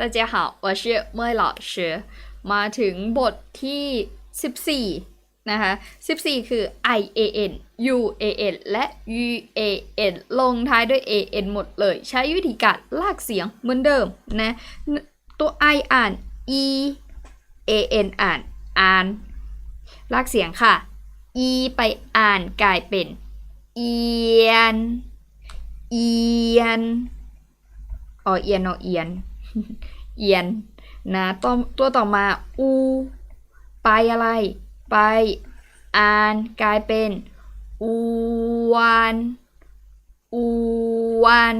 大家好我是เมยหล่อเชอมาถึงบทที่ 14 นะคะ 14 คือ I A N U A N และ U A N ลงท้ายด้วย A N หมดเลย ใช้วิธีการลากเสียงเหมือนเดิมนะ ตัว I อ่าน E A N อ่าน อ่าน ลากเสียงค่ะ E ไปอ่านกลายเป็น เอียน เอียนอ๋อเอียนเนาะเอียน เอียนนะตัวตัวต่อมาอู ไปอะไร ไปอ่านกลายเป็นอูวานอูวาน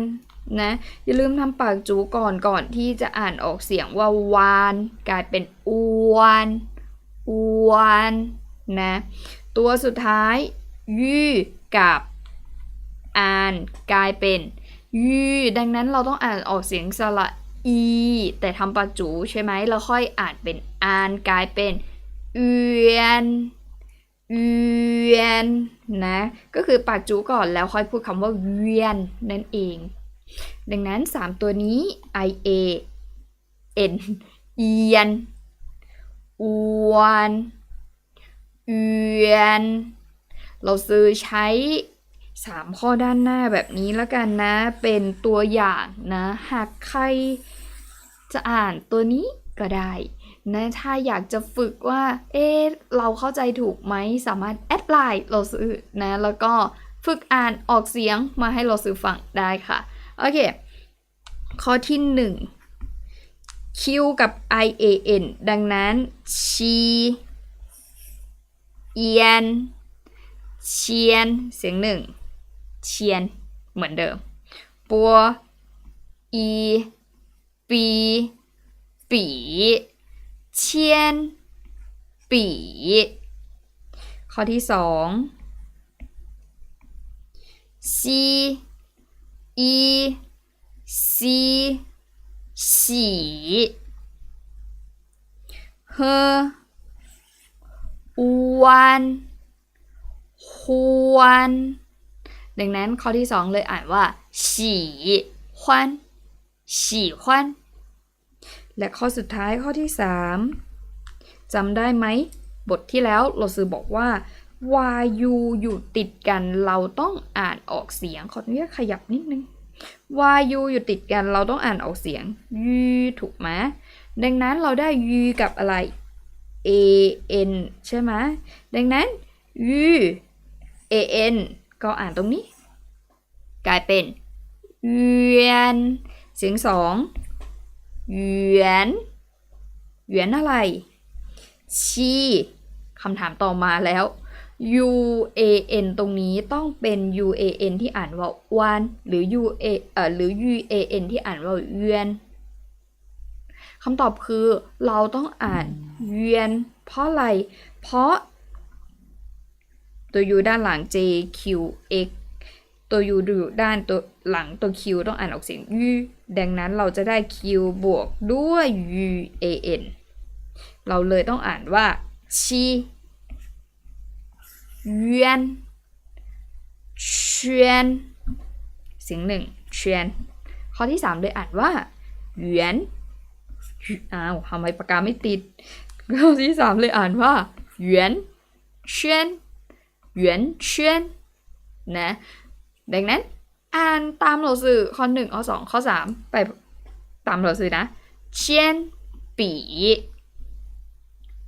นะอย่าลืมทำปากจูก่อนก่อนที่จะอ่านออกเสียงว่าวานกลายเป็นอูวานอูวานนะตัวสุดท้ายยืกับอ่านกลายเป็นยืดังนั้นเราต้องอ่านออกเสียงสระ อีแต่ทำปาจูใช่ไหมเราค่อยอ่านเป็นอานกลายเป็นเอือนเอือนนะก็คือปากจูก่อนแล้วค่อยพูดคำว่าเวียนนั่นเอง ดังนั้น 3 ตัวนี้ i a n เอียนอวนเอือนเราซื้อใช้ 3 ข้อด้านหน้าแบบนี้แล้วกันนะ เป็นตัวอย่างนะ หากใครจะอ่านตัวนี้ก็ได้นะถ้าอยากจะฝึกว่า เอ๊ะ เราเข้าใจถูกไหม สามารถแอดไลน์เราซื้อนะ แล้วก็ฝึกอ่านออกเสียงมาให้เราซื้อฟังได้ค่ะ โอเค ข้อที่ 1 Q กับ I A N ดังนั้นชีเอียนเชียน เสียงหนึ่ง เชียนเหมือนเดิมปัวอีปีปีเชียนปีข้อที่สองซีอีซีสีเฮอวันฮวน ดังนั้นข้อที่สองเลยอ่านว่าฉีฮวนฉีฮวนและข้อสุดท้ายข้อที่สามจำได้ไหม บทที่แล้วเราซื้อบอกว่าวายูอยู่ติดกันเราต้องอ่านออกเสียง ขออนุญาตขยับนิดนึงวายูอยู่ติดกันเราต้องอ่านออกเสียงยูถูกไหมดังนั้นเราได้ยูกับอะไร a n ใช่ไหมดังนั้นยู a n ก็อ่านตรงนี้ ลายเป็นเวียนเสียงสองเหวียนเหวียนอะไร ชีคำถามต่อมาแล้ว u a n ตรงนี้ต้องเป็น u a n ที่อ่านว่าวันหรือ u a เอ่อหรือ u a n ที่อ่านว่าเวียนคำตอบคือเราต้องอ่านเวียน เพราะอะไร เพราะตัว u ด้านหลัง j q x ตัว u อยู่ด้านตัวหลังตัว q ต้องอ่านออกเสียง u ดังนั้นเราจะได้ q บวกด้วย u a n เราเลยต้องอ่านว่าชีเวียนเชียนเสียงหนึ่งเชียนข้อที่สามเลยอ่านว่าเหวียนอ้าวทำไมปากกาไม่ติดข้อที่สามเลยอ่านว่าเหวียนเชียนเหวียนเชียนนะ ดังนั้น อ่านตามหนังสือข้อหนึ่งข้อสองข้อสามไปตามหนังสือนะเชียนปี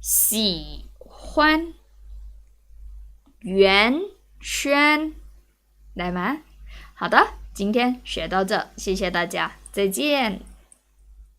喜欢圆圈，来吗？好的，今天学到这，谢谢大家，再见。